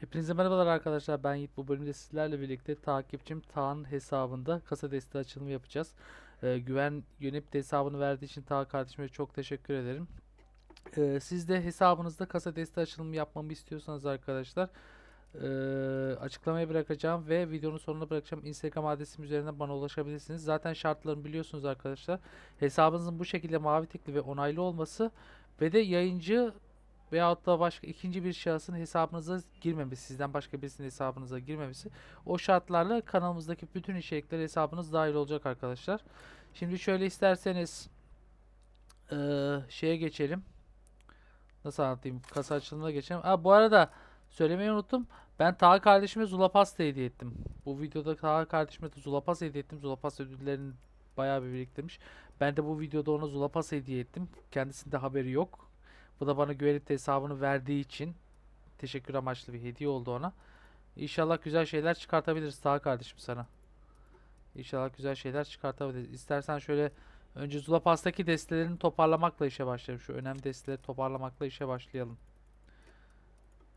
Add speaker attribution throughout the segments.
Speaker 1: Hepinize merhabalar arkadaşlar. Ben Yiğit. Bu bölümde sizlerle birlikte takipçim Tağ'ın hesabında kasa desteği açılımı yapacağız. Ee, güven yönep de hesabını verdiği için Tağ kardeşime çok teşekkür ederim. Ee, siz de hesabınızda kasa desteği açılımı yapmamı istiyorsanız arkadaşlar ee, açıklamaya bırakacağım ve videonun sonuna bırakacağım. Instagram adresim üzerinden bana ulaşabilirsiniz. Zaten şartlarını biliyorsunuz arkadaşlar. Hesabınızın bu şekilde mavi tikli ve onaylı olması ve de yayıncı veyahut da başka ikinci bir şahsın hesabınıza girmemesi, sizden başka birisinin hesabınıza girmemesi. O şartlarla kanalımızdaki bütün içerikler hesabınız dahil olacak arkadaşlar. Şimdi şöyle isterseniz eee, şeye geçelim. Nasıl anlatayım? Kasa açılımına geçelim. Ha, bu arada söylemeyi unuttum. Ben Taha kardeşime Zula Pasta hediye ettim. Bu videoda Taha kardeşime de Zula Pasta hediye ettim. Zula Pasta ödüllerini bayağı bir biriktirmiş. Ben de bu videoda ona Zula Pasta hediye ettim. Kendisinde haberi yok. Bu da bana güvenip hesabını verdiği için teşekkür amaçlı bir hediye oldu ona. İnşallah güzel şeyler çıkartabiliriz Taha kardeşim sana. İnşallah güzel şeyler çıkartabiliriz. İstersen şöyle önce Zula Pass'taki destelerini toparlamakla işe başlayalım. Şu önemli desteleri toparlamakla işe başlayalım.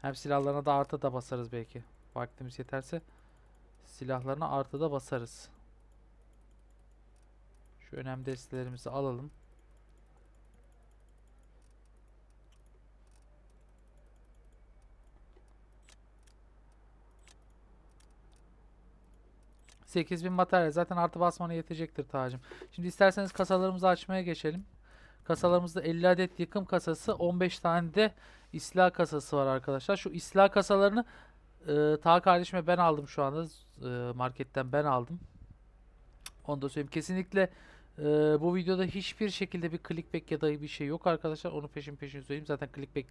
Speaker 1: Hem silahlarına da artı da basarız belki. Vaktimiz yeterse silahlarına artı da basarız. Şu önemli destelerimizi alalım. Sekiz bin materyal zaten artı basmana yetecektir tacım. Şimdi isterseniz kasalarımızı açmaya geçelim. Kasalarımızda 50 adet yıkım kasası, 15 tane de islah kasası var arkadaşlar. Şu islah kasalarını e, Taha kardeşime ben aldım şu anda. E, marketten ben aldım. Onu da söyleyeyim. Kesinlikle e, bu videoda hiçbir şekilde bir clickbait ya da bir şey yok arkadaşlar. Onu peşin peşin söyleyeyim. Zaten clickbait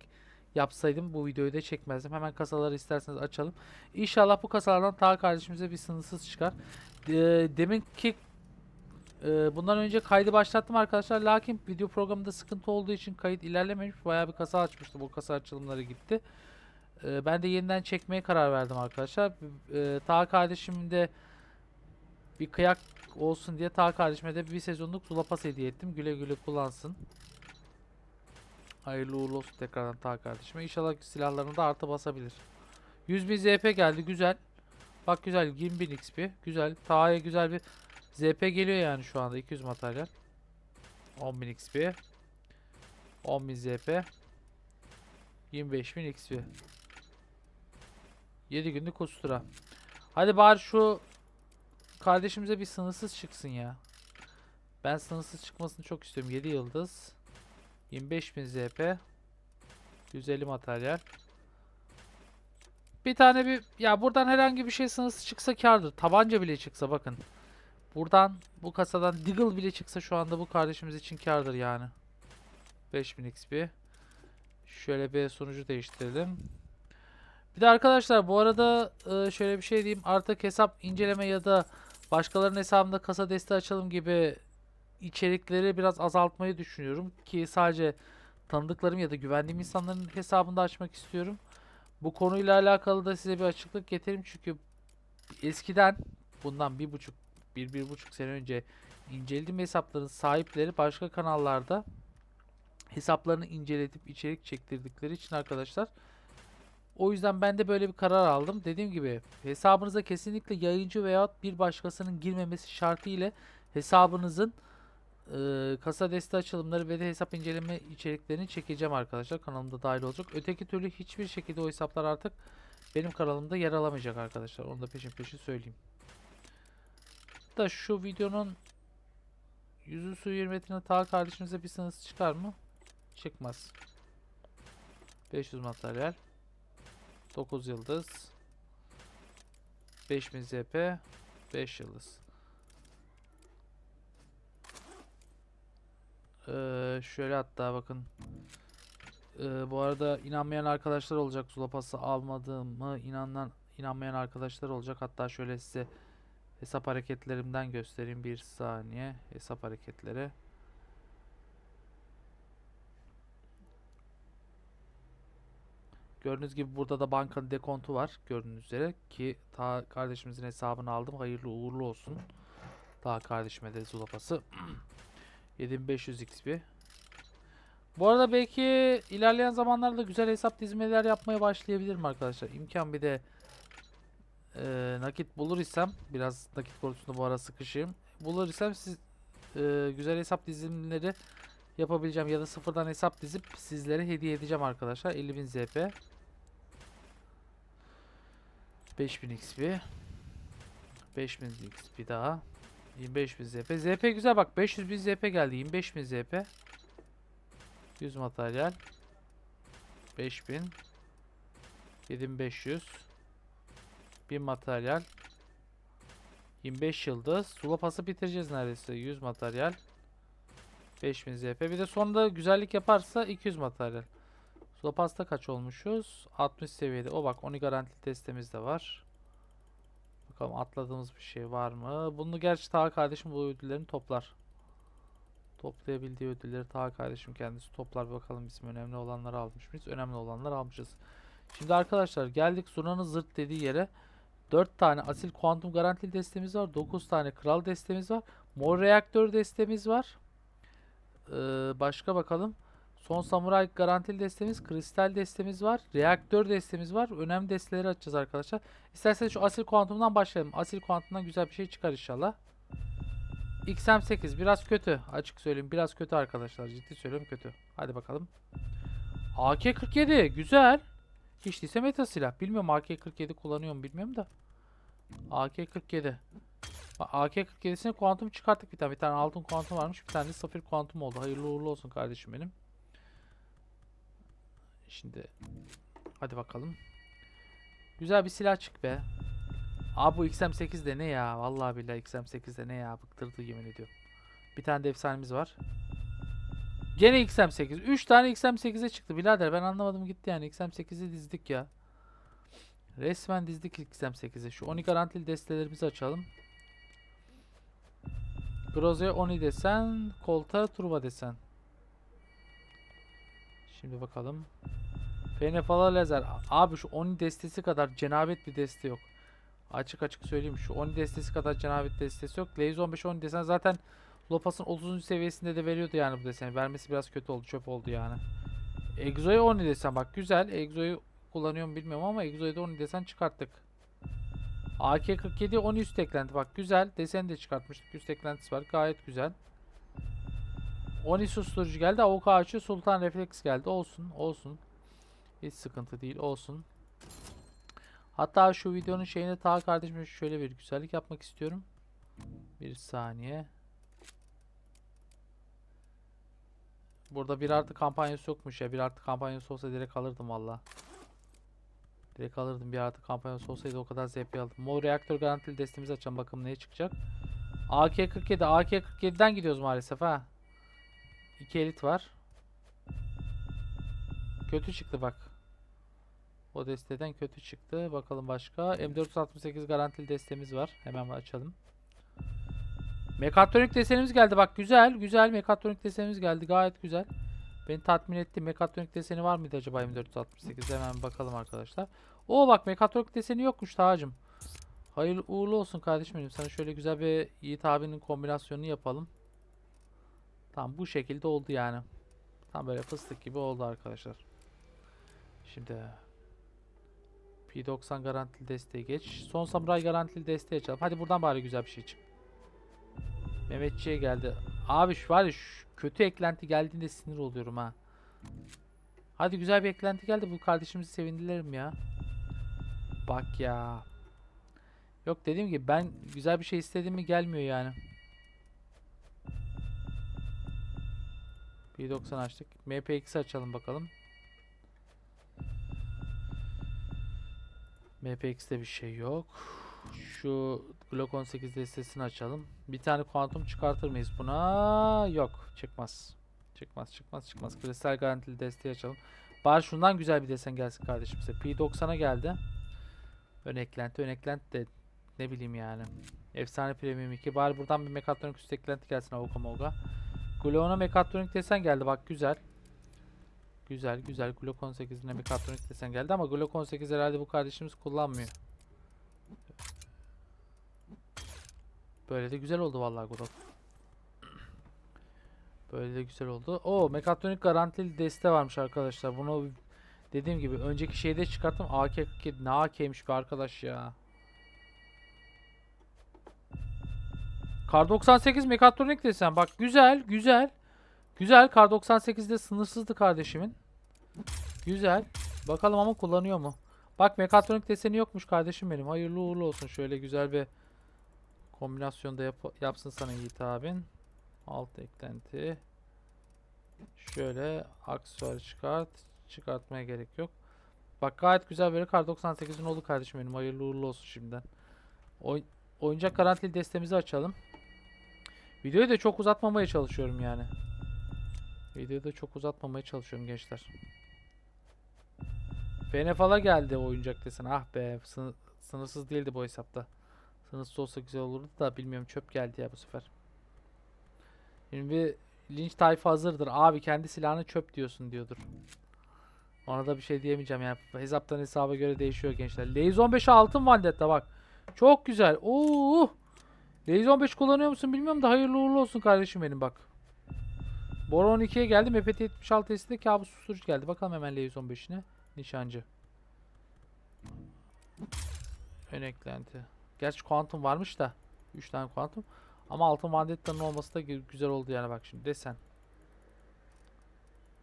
Speaker 1: yapsaydım bu videoyu da çekmezdim. Hemen kasaları isterseniz açalım. İnşallah bu kasalardan Taha kardeşimize bir sınırsız çıkar. E, demin ee, bundan önce kaydı başlattım arkadaşlar. Lakin video programında sıkıntı olduğu için kayıt ilerlememiş. Bayağı bir kasa açmıştı. Bu kasa açılımları gitti. Ee, ben de yeniden çekmeye karar verdim arkadaşlar. Ee, Taha kardeşim de bir kıyak olsun diye Taha kardeşime de bir sezonluk Zulapas hediye ettim. Güle güle kullansın. Hayırlı uğurlu olsun tekrardan Taha kardeşime. İnşallah silahlarını da artı basabilir. 100.000 ZP geldi. Güzel. Bak güzel. 20.000 XP. Güzel. Taha'ya güzel bir ZP geliyor yani şu anda 200 materyal. 10.000 XP. 10.000 ZP. 25.000 XP. 7 günlük kustura. Hadi bari şu kardeşimize bir sınırsız çıksın ya. Ben sınırsız çıkmasını çok istiyorum. 7 yıldız. 25.000 ZP. 150 materyal. Bir tane bir ya buradan herhangi bir şey sınırsız çıksa kardır. Tabanca bile çıksa bakın. Buradan bu kasadan Deagle bile çıksa şu anda bu kardeşimiz için kardır yani. 5000 XP. Şöyle bir sonucu değiştirelim. Bir de arkadaşlar bu arada e, şöyle bir şey diyeyim. Artık hesap inceleme ya da başkalarının hesabında kasa desteği açalım gibi içerikleri biraz azaltmayı düşünüyorum. Ki sadece tanıdıklarım ya da güvendiğim insanların hesabında açmak istiyorum. Bu konuyla alakalı da size bir açıklık getireyim. Çünkü eskiden bundan bir buçuk bir, bir buçuk sene önce incelediğim hesapların sahipleri başka kanallarda hesaplarını inceletip içerik çektirdikleri için arkadaşlar o yüzden ben de böyle bir karar aldım. Dediğim gibi hesabınıza kesinlikle yayıncı veya bir başkasının girmemesi şartı ile hesabınızın e, kasa desteği açılımları ve de hesap inceleme içeriklerini çekeceğim arkadaşlar. Kanalımda dahil olacak. Öteki türlü hiçbir şekilde o hesaplar artık benim kanalımda yer alamayacak arkadaşlar. Onu da peşin peşin söyleyeyim da şu videonun yüzü su hürmetine Taha kardeşimize bir sınırsız çıkar mı? Çıkmaz. 500 materyal. 9 yıldız. 5000 ZP. 5 yıldız. Ee, şöyle hatta bakın. Ee, bu arada inanmayan arkadaşlar olacak. Zulapası almadığımı inanan inanmayan arkadaşlar olacak. Hatta şöyle size Hesap hareketlerimden göstereyim bir saniye. Hesap hareketleri. Gördüğünüz gibi burada da bankanın dekontu var. Gördüğünüz üzere ki ta kardeşimizin hesabını aldım. Hayırlı uğurlu olsun. Daha kardeşime de zulapası. 7500 XP. Bu arada belki ilerleyen zamanlarda güzel hesap dizmeler yapmaya başlayabilirim arkadaşlar. İmkan bir de e, nakit bulur isem biraz nakit konusunda bu ara sıkışayım. Bulur isem siz e, güzel hesap dizimleri yapabileceğim ya da sıfırdan hesap dizip sizlere hediye edeceğim arkadaşlar. 50.000 ZP. 5000 XP. 5000 XP daha. 25000 ZP. ZP güzel bak 500 bin ZP geldi. 25000 ZP. 100 materyal. 5000. 7500. 1000 materyal. 25 yıldız. Sula pası bitireceğiz neredeyse. 100 materyal. 5000 ZP. Bir de sonunda güzellik yaparsa 200 materyal. Sula pasta kaç olmuşuz? 60 seviyede. O bak onu garantili testimiz de var. Bakalım atladığımız bir şey var mı? Bunu gerçi Taha kardeşim bu ödüllerini toplar. Toplayabildiği ödülleri Taha kardeşim kendisi toplar. Bakalım bizim önemli olanları almış mıyız? Önemli olanları almışız. Şimdi arkadaşlar geldik Zurna'nın zırt dediği yere. 4 tane asil kuantum garantili destemiz var. 9 tane kral destemiz var. Mor reaktör destemiz var. Ee, başka bakalım. Son samuray garantili destemiz, kristal destemiz var. Reaktör destemiz var. Önemli desteleri açacağız arkadaşlar. İsterseniz şu asil kuantumdan başlayalım. Asil kuantumdan güzel bir şey çıkar inşallah. XM8 biraz kötü. Açık söyleyeyim biraz kötü arkadaşlar. Ciddi söylüyorum kötü. Hadi bakalım. AK-47 güzel. Hiç değilse meta silah. Bilmiyorum AK-47 kullanıyor mu bilmiyorum da. AK-47. Bak, AK-47'sine kuantum çıkarttık bir tane. Bir tane altın kuantum varmış. Bir tane de safir kuantum oldu. Hayırlı uğurlu olsun kardeşim benim. Şimdi hadi bakalım. Güzel bir silah çık be. Abi bu XM8 de ne ya? Vallahi billahi XM8 de ne ya? Bıktırdı yemin ediyorum. Bir tane de efsanemiz var. Gene XM8. 3 tane XM8'e çıktı birader. Ben anlamadım gitti yani. XM8'i dizdik ya. Resmen dizdik XM8'e. Şu Oni garantili destelerimizi açalım. Groze Oni desen, Kolta Turba desen. Şimdi bakalım. Fenefala lazer. Abi şu Oni destesi kadar cenabet bir deste yok. Açık açık söyleyeyim. Şu Oni destesi kadar cenabet destesi yok. Lazy 15 Oni desen zaten Lopas'ın 30. seviyesinde de veriyordu yani bu deseni. Vermesi biraz kötü oldu. Çöp oldu yani. Exo'ya Oni desen bak güzel. Exo'yu kullanıyorum bilmiyorum ama Exo'ya da Oni desen çıkarttık. AK-47 Oni üst eklenti bak güzel. Deseni de çıkartmıştık. Üst eklentisi var. Gayet güzel. Oni susturucu geldi. Avuk ağaçı Sultan Refleks geldi. Olsun. Olsun. Hiç sıkıntı değil. Olsun. Hatta şu videonun şeyine ta kardeşime şöyle bir güzellik yapmak istiyorum. Bir saniye. Burada bir artı kampanyası yokmuş ya. Bir artı kampanyası olsa direkt alırdım valla. Direkt alırdım. Bir artı kampanyası olsaydı o kadar ZP aldım. Mor reaktör garantili destemizi açalım. Bakalım neye çıkacak. AK-47. AK-47'den gidiyoruz maalesef ha. İki elit var. Kötü çıktı bak. O desteden kötü çıktı. Bakalım başka. M468 garantili destemiz var. Hemen açalım. Mekatronik desenimiz geldi. Bak güzel. Güzel mekatronik desenimiz geldi. Gayet güzel. Beni tatmin etti. Mekatronik deseni var mıydı acaba M468? Hemen bakalım arkadaşlar. Oo bak mekatronik deseni yokmuş Tacım. Hayırlı uğurlu olsun kardeşim benim. Sana şöyle güzel bir Yiğit abinin kombinasyonunu yapalım. Tam bu şekilde oldu yani. Tam böyle fıstık gibi oldu arkadaşlar. Şimdi P90 garantili desteği geç. Son samuray garantili desteği açalım. Hadi buradan bari güzel bir şey çık. Mehmetçiğe geldi. Abi şu var ya şu kötü eklenti geldiğinde sinir oluyorum ha. Hadi güzel bir eklenti geldi. Bu kardeşimizi sevindirelim ya. Bak ya. Yok dediğim gibi ben güzel bir şey istediğimi gelmiyor yani. P90 açtık. MPX açalım bakalım. MPX'te bir şey yok. Şu Glock 18 destesini açalım. Bir tane kuantum çıkartır mıyız buna? Yok. Çıkmaz. Çıkmaz çıkmaz çıkmaz. Kristal garantili desteği açalım. Bari şundan güzel bir desen gelsin kardeşim size. P90'a geldi. Ön eklenti. Ön eklenti de ne bileyim yani. Efsane Premium 2. Bari buradan bir mekatronik üst eklenti gelsin Avuka Moga. Glock'a mekatronik desen geldi. Bak güzel. Güzel güzel. Glock 18'ine mekatronik desen geldi ama Glock 18 herhalde bu kardeşimiz kullanmıyor. Böyle de güzel oldu vallahi Glock. Böyle de güzel oldu. Oo mekatronik garantili deste varmış arkadaşlar. Bunu dediğim gibi önceki şeyde çıkarttım. AK-47 ne AK'ymiş be arkadaş ya. Kar 98 mekatronik desen. Bak güzel güzel. Güzel. Kar 98'de sınırsızdı kardeşimin. Güzel. Bakalım ama kullanıyor mu? Bak mekatronik deseni yokmuş kardeşim benim. Hayırlı uğurlu olsun. Şöyle güzel bir kombinasyonda yap yapsın sana Yiğit abin. Alt eklenti. Şöyle aksesuar çıkart. Çıkartmaya gerek yok. Bak gayet güzel böyle kar 98'in oldu kardeşim benim. Hayırlı uğurlu olsun şimdiden. Oy oyuncak garantili destemizi açalım. Videoyu da çok uzatmamaya çalışıyorum yani. Videoyu da çok uzatmamaya çalışıyorum gençler. Benefal'a geldi oyuncak desen. Ah be sını- sınırsız değildi bu hesapta. Sınırsız olsa güzel olurdu da bilmiyorum çöp geldi ya bu sefer. Şimdi linç tayfa hazırdır. Abi kendi silahını çöp diyorsun diyordur. Ona da bir şey diyemeyeceğim yani. Hesaptan hesaba göre değişiyor gençler. Laze 15'e altın Vandetta bak. Çok güzel. Oo! Laze 15 kullanıyor musun bilmiyorum da hayırlı uğurlu olsun kardeşim benim bak. Boron 2'ye geldi. MPT 76 S'de kabus susturucu geldi. Bakalım hemen Laze 15'ine. Nişancı. Ön eklenti. Gerçi kuantum varmış da. 3 tane kuantum. Ama altın vandetta'nın olması da gü- güzel oldu yani bak şimdi desen.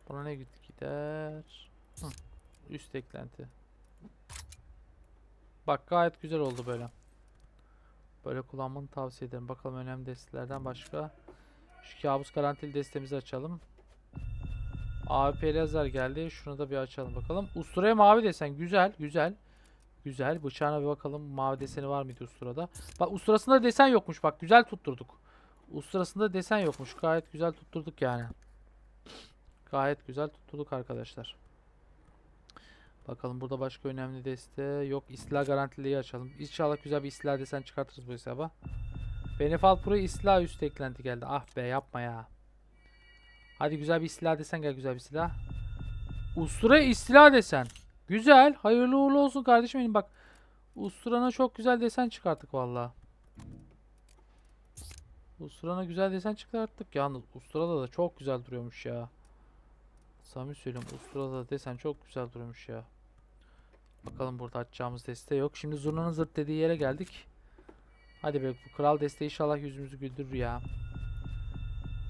Speaker 1: Buna ne gider? Hı. Üst eklenti. Bak gayet güzel oldu böyle. Böyle kullanmanı tavsiye ederim. Bakalım önemli destelerden başka. Şu kabus garantili destemizi açalım. AWP lazer geldi. Şunu da bir açalım bakalım. Usturaya mavi desen. Güzel, güzel. Güzel. Bıçağına bir bakalım. Mavi deseni var mıydı usturada? Bak usturasında desen yokmuş. Bak güzel tutturduk. Usturasında desen yokmuş. Gayet güzel tutturduk yani. Gayet güzel tutturduk arkadaşlar. Bakalım burada başka önemli deste yok. İstila garantiliyi açalım. İnşallah güzel bir istila desen çıkartırız bu hesaba. Benefal Pro istila üst eklenti geldi. Ah be yapma ya. Hadi güzel bir istila desen gel güzel bir silah. Ustura istila desen. Güzel. Hayırlı uğurlu olsun kardeşim benim bak. Usturana çok güzel desen çıkarttık valla. Usturana güzel desen çıkarttık. Yalnız Usturada da çok güzel duruyormuş ya. Samimi söylüyorum Usturada da desen çok güzel duruyormuş ya. Bakalım burada açacağımız deste yok. Şimdi zurnanın zırt dediği yere geldik. Hadi be bu kral deste inşallah yüzümüzü güldürür ya.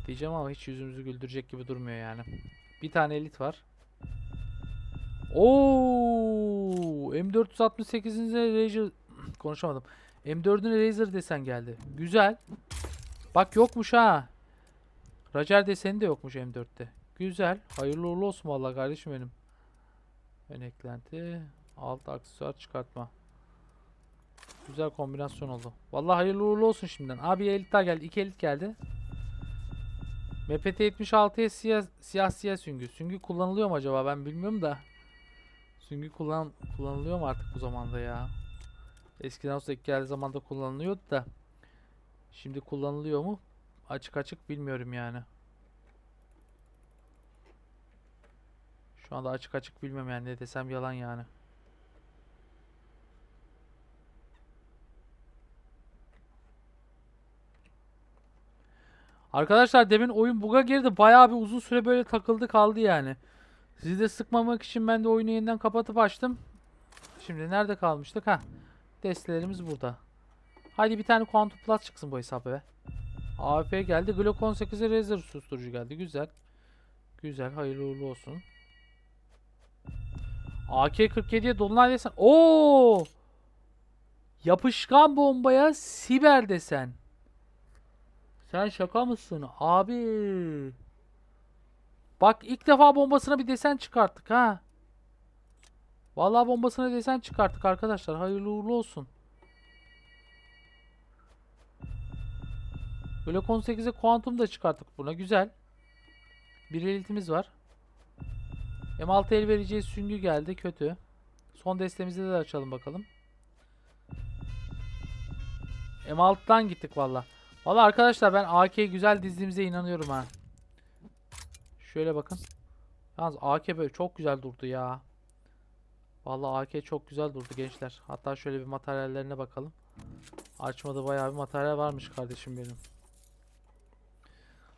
Speaker 1: Diyeceğim ama hiç yüzümüzü güldürecek gibi durmuyor yani. Bir tane elit var. Oo, M468'in Razer konuşamadım. M4'ün Razer desen geldi. Güzel. Bak yokmuş ha. Racer deseni de yokmuş M4'te. Güzel. Hayırlı uğurlu olsun vallahi kardeşim benim. Ön eklenti. Alt aksesuar çıkartma. Güzel kombinasyon oldu. Vallahi hayırlı uğurlu olsun şimdiden. Abi elit daha geldi. İki elit geldi. MPT 76'ya siyah, siyah siyah süngü. Süngü kullanılıyor mu acaba? Ben bilmiyorum da. Süngü kullan kullanılıyor mu artık bu zamanda ya? Eskiden olsa ilk geldiği zamanda kullanılıyordu da. Şimdi kullanılıyor mu? Açık açık bilmiyorum yani. Şu anda açık açık bilmiyorum yani ne desem yalan yani. Arkadaşlar demin oyun buga girdi. Bayağı bir uzun süre böyle takıldı kaldı yani. Sizi de sıkmamak için ben de oyunu yeniden kapatıp açtım. Şimdi nerede kalmıştık? Ha. Destelerimiz burada. Haydi bir tane Quantum Plus çıksın bu hesaba be. AWP geldi. Glock 18'e Razer susturucu geldi. Güzel. Güzel. Hayırlı uğurlu olsun. AK-47'ye Dolunay desen. Oo! Yapışkan bombaya siber desen. Sen şaka mısın abi? Bak ilk defa bombasına bir desen çıkarttık ha. Vallahi bombasına desen çıkarttık arkadaşlar. Hayırlı uğurlu olsun. Glock 18'e kuantum da çıkarttık buna. Güzel. Bir elitimiz var. M6 el vereceği süngü geldi. Kötü. Son destemizde de açalım bakalım. M6'dan gittik valla. Valla arkadaşlar ben AK'yi güzel dizdiğimize inanıyorum ha. Şöyle bakın. Yalnız AK böyle çok güzel durdu ya. Valla AK çok güzel durdu gençler. Hatta şöyle bir materyallerine bakalım. Açmada bayağı bir materyal varmış kardeşim benim.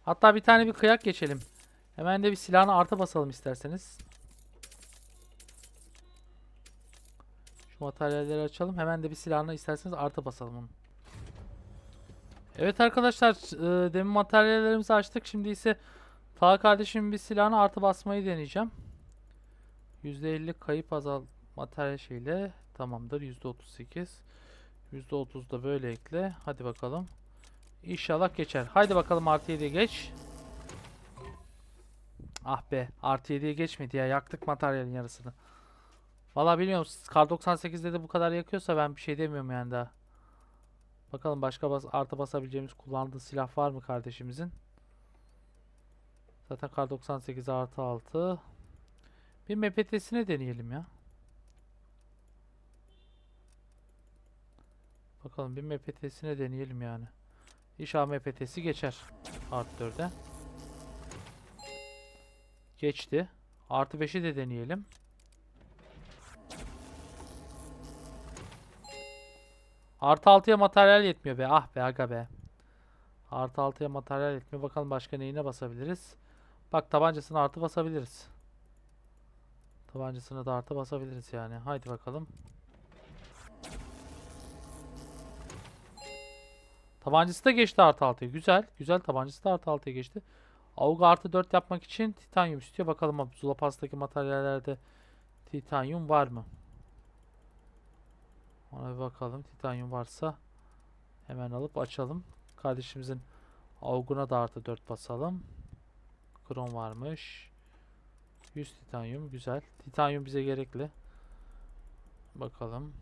Speaker 1: Hatta bir tane bir kıyak geçelim. Hemen de bir silahını artı basalım isterseniz. Şu materyalleri açalım. Hemen de bir silahını isterseniz artı basalım onun. Evet arkadaşlar, e, demin materyallerimizi açtık. Şimdi ise Ta kardeşim bir silahını artı basmayı deneyeceğim. %50 kayıp azal materyal şeyle tamamdır. %38. %30 da böyle ekle. Hadi bakalım. İnşallah geçer. Haydi bakalım artı 7'ye geç. Ah be artı 7'ye geçmedi ya. Yaktık materyalin yarısını. Valla bilmiyorum. Kar 98'de de bu kadar yakıyorsa ben bir şey demiyorum yani daha. Bakalım başka bas artı basabileceğimiz kullandığı silah var mı kardeşimizin? Zaten kar 98 artı 6. Bir MPT'sine deneyelim ya. Bakalım bir MPT'sine deneyelim yani. İnşallah MPT'si geçer. Artı 4'e. Geçti. Artı 5'i de deneyelim. Artı 6'ya materyal yetmiyor be. Ah be aga be. Artı 6'ya materyal yetmiyor. Bakalım başka neyine basabiliriz. Bak tabancasına artı basabiliriz. Tabancasına da artı basabiliriz yani. Haydi bakalım. Tabancası da geçti artı 6'ya. Güzel. Güzel tabancası da artı 6'ya geçti. Avuk artı 4 yapmak için titanyum istiyor. Bakalım Zulapas'taki materyallerde titanyum var mı? Ona bir bakalım. Titanyum varsa hemen alıp açalım. Kardeşimizin Avguna da artı 4 basalım. Krom varmış. 100 titanyum. Güzel. Titanyum bize gerekli. Bakalım.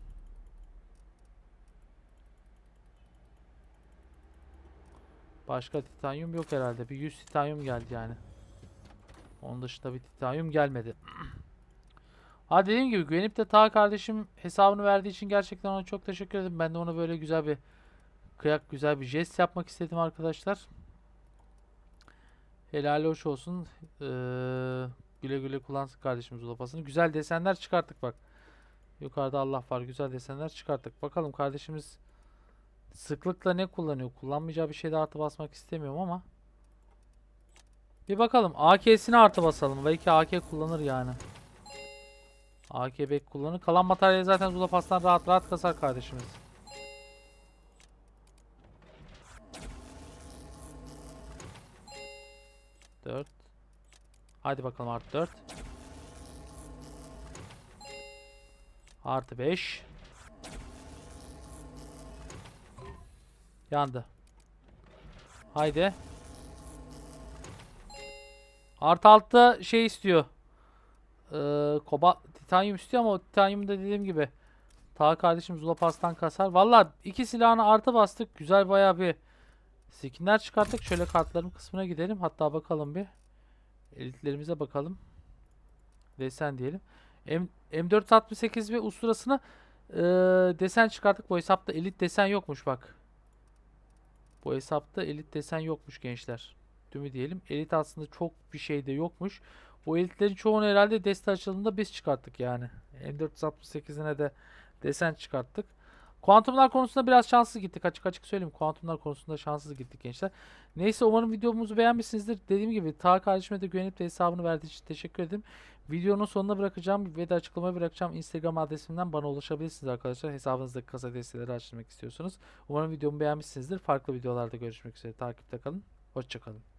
Speaker 1: Başka titanyum yok herhalde. Bir 100 titanyum geldi yani. Onun dışında bir titanyum gelmedi. Ha dediğim gibi güvenip de ta kardeşim hesabını verdiği için gerçekten ona çok teşekkür ederim. Ben de ona böyle güzel bir kıyak güzel bir jest yapmak istedim arkadaşlar. Helal hoş olsun. Ee, güle güle kullansın kardeşimiz ulapasını. Güzel desenler çıkarttık bak. Yukarıda Allah var. Güzel desenler çıkarttık. Bakalım kardeşimiz sıklıkla ne kullanıyor? Kullanmayacağı bir şeyde artı basmak istemiyorum ama. Bir bakalım. AK'sini artı basalım. Belki AK kullanır yani. AK bek kullanır. Kalan materyali zaten Zulapas'tan rahat rahat kasar kardeşimiz. Dört. Hadi bakalım artı dört. Artı beş. Yandı. Haydi. Artı altta şey istiyor. Ee, koba titanyum istiyor ama o titanyum da dediğim gibi ta kardeşim Zulapas'tan kasar. Valla iki silahını artı bastık. Güzel bayağı bir skinler çıkarttık. Şöyle kartların kısmına gidelim. Hatta bakalım bir. Elitlerimize bakalım. Desen diyelim. M M468 ve usturasına ee, desen çıkarttık. Bu hesapta elit desen yokmuş bak. Bu hesapta elit desen yokmuş gençler. Tümü diyelim. Elit aslında çok bir şey de yokmuş. Bu elitlerin çoğunu herhalde deste açıldığında biz çıkarttık yani. M468'ine de desen çıkarttık. Kuantumlar konusunda biraz şanssız gittik. Açık açık söyleyeyim. Kuantumlar konusunda şanssız gittik gençler. Neyse umarım videomuzu beğenmişsinizdir. Dediğim gibi ta kardeşime de güvenip de hesabını verdiği için teşekkür ederim. Videonun sonuna bırakacağım ve de açıklamaya bırakacağım. Instagram adresimden bana ulaşabilirsiniz arkadaşlar. Hesabınızdaki kasa desteleri açmak istiyorsanız. Umarım videomu beğenmişsinizdir. Farklı videolarda görüşmek üzere. Takipte kalın. Hoşçakalın.